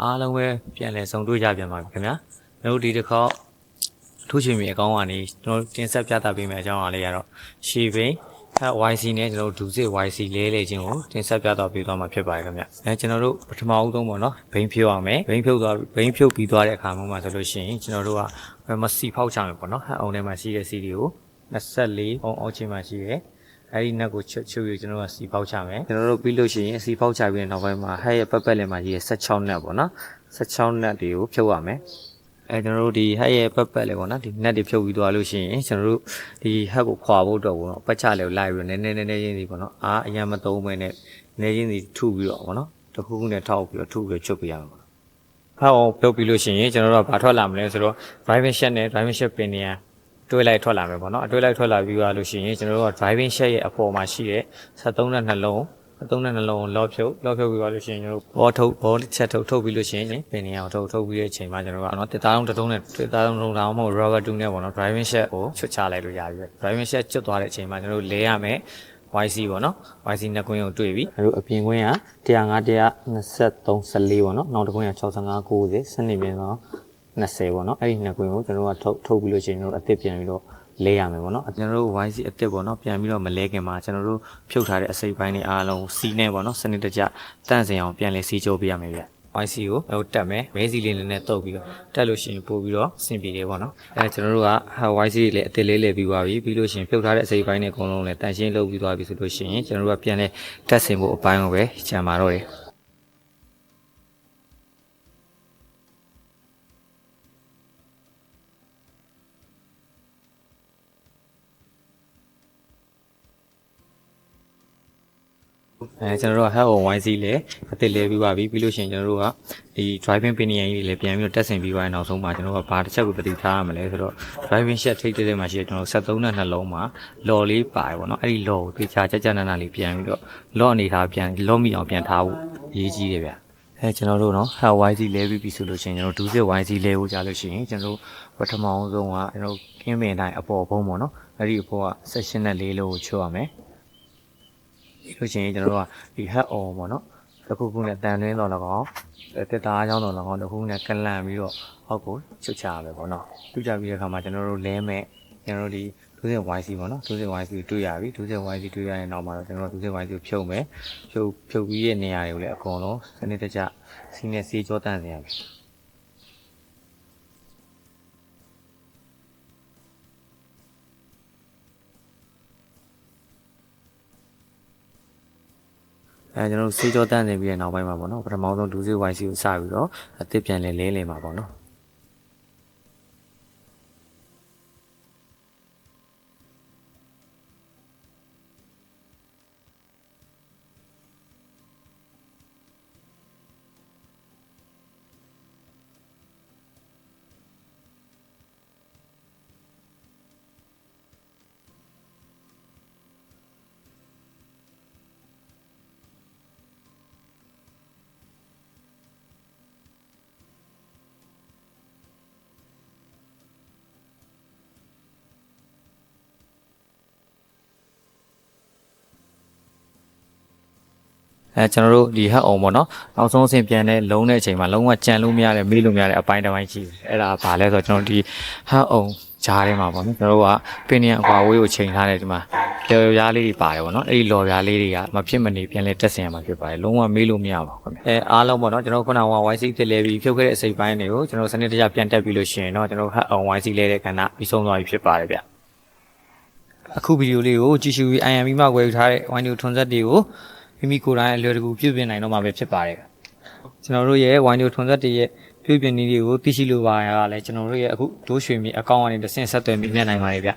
အားလုံးပဲပြန်လည်ဆုံတွေ့ကြပြန်ပါပြီခင်ဗျာကျွန်တော်တို့ဒီတစ်ခေါက်အထူးချိန်မြေအကောင်းကနေကျွန်တော်တို့တင်ဆက်ပြသပေးမယ့်အကြောင်းအရာလေးကတော့ရှီဘိန်းအဲ YC နဲ့ကျွန်တော်တို့ဒူစစ် YC လဲလဲခြင်းကိုတင်ဆက်ပြသပေးသွားမှာဖြစ်ပါတယ်ခင်ဗျအဲကျွန်တော်တို့ပထမဦးဆုံးပေါ့နော်ဘိန်းဖြုတ်အောင်မယ်ဘိန်းဖြုတ်သွားဘိန်းဖြုတ်ပြီးသွားတဲ့အခါမှာဆိုလို့ရှိရင်ကျွန်တော်တို့ကမစီဖောက်ချမယ်ပေါ့နော်ဟန်အောင်ထဲမှာရှိတဲ့စီတွေကို24အောင်အောက်ချင်းမှာရှိတယ် အဲ့ဒီနက်ကိုချုပ်ချုပ်ပြီးကျွန်တော်ကစီပေါက်ချမယ်ကျွန်တော်တို့ပြီးလို့ရှိရင်စီပေါက်ချပြီးတဲ့နောက်ပိုင်းမှာဟဲ့ရဲ့ပတ်ပတ်လည်မှာရေး16နက်ပေါ့နော်16နက်တွေကိုဖြုတ်ရမယ်အဲကျွန်တော်တို့ဒီဟဲ့ရဲ့ပတ်ပတ်လည်ပေါ့နော်ဒီနက်တွေဖြုတ်ပြီးသွားလို့ရှိရင်ကျွန်တော်တို့ဒီဟက်ကိုခွာဖို့အတွက်ပေါ့နော်ပတ်ချလေကိုလိုက်ပြီးတော့နည်းနည်းနည်းနည်းချင်းစီပေါ့နော်အားအရင်မသုံးမဲနဲ့နည်းချင်းစီထုပြီးတော့ပေါ့နော်တစ်ခုခုနဲ့ထောက်ပြီးတော့ထုပြီးချုပ်ပြရမှာပေါ့ဟောက်ပြုတ်ပြီးလို့ရှိရင်ကျွန်တော်တို့ကဘာထွက်လာမလဲဆိုတော့ driving shaft နဲ့ driving shaft ပင်နေရ တွဲလိုက်ထွက်လာမယ်ပေါ့နော်အတွဲလိုက်ထွက်လာပြီးသွားလို့ရှိရင်ကျွန်တော်တို့က driving shaft ရဲ့အပေါ်မှာရှိတဲ့73နဲ့နှလုံး73နဲ့နှလုံးကိုလော့ဖြုတ်လော့ဖြုတ်ပြီးသွားလို့ရှိရင်ကျွန်တော်တို့ဘောထုတ်ဘောချက်ထုတ်ထုတ်ပြီးလို့ရှိရင်ပင်နေအောင်ထုတ်ထုတ်ပြီးတဲ့အချိန်မှာကျွန်တော်တို့ကနော်တစ်သားလုံးတစ်ထုံးနဲ့တစ်သားလုံးတစ်ထုံးတောင်မဟုတ် rubber 2နဲ့ပေါ့နော် driving shaft ကိုချွတ်ချလိုက်လို့ရပြီပဲ driving shaft ကျွတ်သွားတဲ့အချိန်မှာကျွန်တော်တို့လဲရမယ် YC ပေါ့နော် YC နှစ်ကွင်းကိုတွေ့ပြီအဲတို့အပြင်ကွင်းက105 123 14ပေါ့နော်နောက်တစ်ကွင်းက65 90စနစ်ပြင်တော့ 20ပေါ့နော်အဲ့ဒီနှစ်ကွင်းကိုကျွန်တော်တို့ကထုတ်ထုတ်ပြီးလို့ရှိရင်ကျွန်တော်တို့အသစ်ပြန်ပြီးတော့လဲရမယ်ပေါ့နော်ကျွန်တော်တို့ YC အသစ်ပေါ့နော်ပြန်ပြီးတော့မလဲခင်မှာကျွန်တော်တို့ဖြုတ်ထားတဲ့အစိပ်ပိုင်းတွေအားလုံးစီးနေပေါ့နော်စနစ်တကျတန့်စင်အောင်ပြန်လဲစီးကြိုးပေးရမယ်ဗျ YC ကိုဟိုတက်မယ်မဲစီလေးနဲ့တုပ်ပြီးတော့တက်လို့ရှိရင်ပို့ပြီးတော့ဆင်ပြေတယ်ပေါ့နော်အဲကျွန်တော်တို့က YC တွေလည်းအစ်စ်လေးလဲပြီးသွားပြီပြီးလို့ရှိရင်ဖြုတ်ထားတဲ့အစိပ်ပိုင်းတွေအကုန်လုံးလည်းတန့်ရှင်းလုပ်ပြီးသွားပြီဆိုလို့ရှိရင်ကျွန်တော်တို့ကပြန်လဲတက်ဆင်ဖို့အပိုင်းကိုပဲခြံပါတော့တယ် အဲကျွန်တော်တို့က head on YC လည်းအသစ်လဲပြီးပါပြီပြီးလို့ရှိရင်ကျွန်တော်တို့ကဒီ driving pinion ကြီးတွေလည်းပြန်ပြီးတော့တက်ဆင်ပြီးသွားရင်နောက်ဆုံးမှာကျွန်တော်တို့ကဘာတစ်ချက်ကိုတတိထားရမလဲဆိုတော့ driving shaft ထိပ်တဲ့မှာရှိတဲ့ကျွန်တော်73နဲ့နှလုံးမှာ law လေးပါတယ်ပေါ့နော်အဲ့ဒီ law ကိုသေချာကြကြနနလေးပြန်ပြီးတော့ law အနေထားပြန် law မိအောင်ပြန်ထားဖို့အရေးကြီးတယ်ဗျအဲကျွန်တော်တို့နော် head YC လဲပြီးပြီဆိုလို့ရှိရင်ကျွန်တော်ဒူးစစ် YC လဲဖို့ကြလို့ရှိရင်ကျွန်တော်တို့ပထမအောင်ဆုံးကကျွန်တော်ကင်းပင်တိုင်းအပေါ်ဘုံပေါ့နော်အဲ့ဒီအပေါ်က section နဲ့လေးလို့ချုပ်ရမယ်ပြီး လို့ရှိရင်ကျွန်တော်တို့ကဒီ head on ပေါ့နော်တစ်ခုခုနဲ့တန်တွင်းတော်၎င်းတက်သားအကြောင်းတော်၎င်းတစ်ခုခုနဲ့ကလန်ပြီးတော့အောက်ကိုချုပ်ချရမယ်ပေါ့နော်ချုပ်ချပြီးတဲ့အခါမှာကျွန်တော်တို့လဲမဲ့ကျွန်တော်တို့ဒီဒုစင် YC ပေါ့နော်ဒုစင် YC ကိုတွေ့ရပြီဒုစင် YC တွေ့ရတဲ့နောက်မှာတော့ကျွန်တော်တို့ဒုစင် YC ကိုဖြုတ်မယ်ဖြုတ်ဖြုတ်ပြီးတဲ့နေရာတွေကိုလည်းအကုန်လုံးစနစ်တကျစီးနဲ့စီးကြောတန့်စေရမ အဲကျွန်တော်တို့စေးကြောတန့်နေပြီးတဲ့နောက်ပိုင်းမှာပေါ့နော်ပထမဆုံးဒုစင် YC ကိုစပြီးတော့အသစ်ပြန်လဲလဲလဲမှာပေါ့နော် အဲကျွန်တော်တို့ဒီဟက်အောင်ပေါ့နော်နောက်ဆုံးအဆင့်ပြန်တဲ့လုံးတဲ့အချိန်မှာလုံးဝကြံလို့မရတဲ့မေးလို့မရတဲ့အပိုင်းတစ်ပိုင်းရှိတယ်အဲ့ဒါဘာလဲဆိုတော့ကျွန်တော်ဒီဟက်အောင်ဂျားထဲမှာပေါ့နော်ကျွန်တော်တို့ကပင်နီယံအကွာဝေးကိုချိန်ထားတယ်ဒီမှာလော်ပြားလေးတွေပါတယ်ပေါ့နော်အဲ့ဒီလော်ပြားလေးတွေကမဖြစ်မနေပြန်လဲတက်ဆင်ရမှာဖြစ်ပါတယ်လုံးဝမေးလို့မရပါဘူးခင်ဗျအဲအားလုံးပေါ့နော်ကျွန်တော်ခုနက YC ဖြစ်လဲပြီးဖြုတ်ခဲ့တဲ့အစိပ်ပိုင်းတွေကိုကျွန်တော်စနစ်တကျပြန်တက်ပြီးလို့ရှိရင်တော့ကျွန်တော်ဟက်အောင် YC လဲတဲ့ခန္ဓာပြီးဆုံးသွားပြီဖြစ်ပါတယ်ဗျအခုဗီဒီယိုလေးကိုကြည့်ရှုပြီး IMB မှာဝယ်ယူထားတဲ့ wine ထွန်ဆက်တွေကို မိမိကိုယ်တိုင်အလွယ်တကူပြုပြင်နိုင်တော့မှာပဲဖြစ်ပါတယ်ကျွန်တော်တို့ရဲ့ wine ထွန်ဆက်တွေရဲ့ပြုပြင်နည်းတွေကိုသိရှိလိုပါရတာလဲကျွန်တော်တို့ရဲ့အခုဒိုးရွှေမြေအကောင့်ကနေတစ်ဆင့်ဆက်သွယ်မိမြတ်နိုင်ပါတယ်ဗျ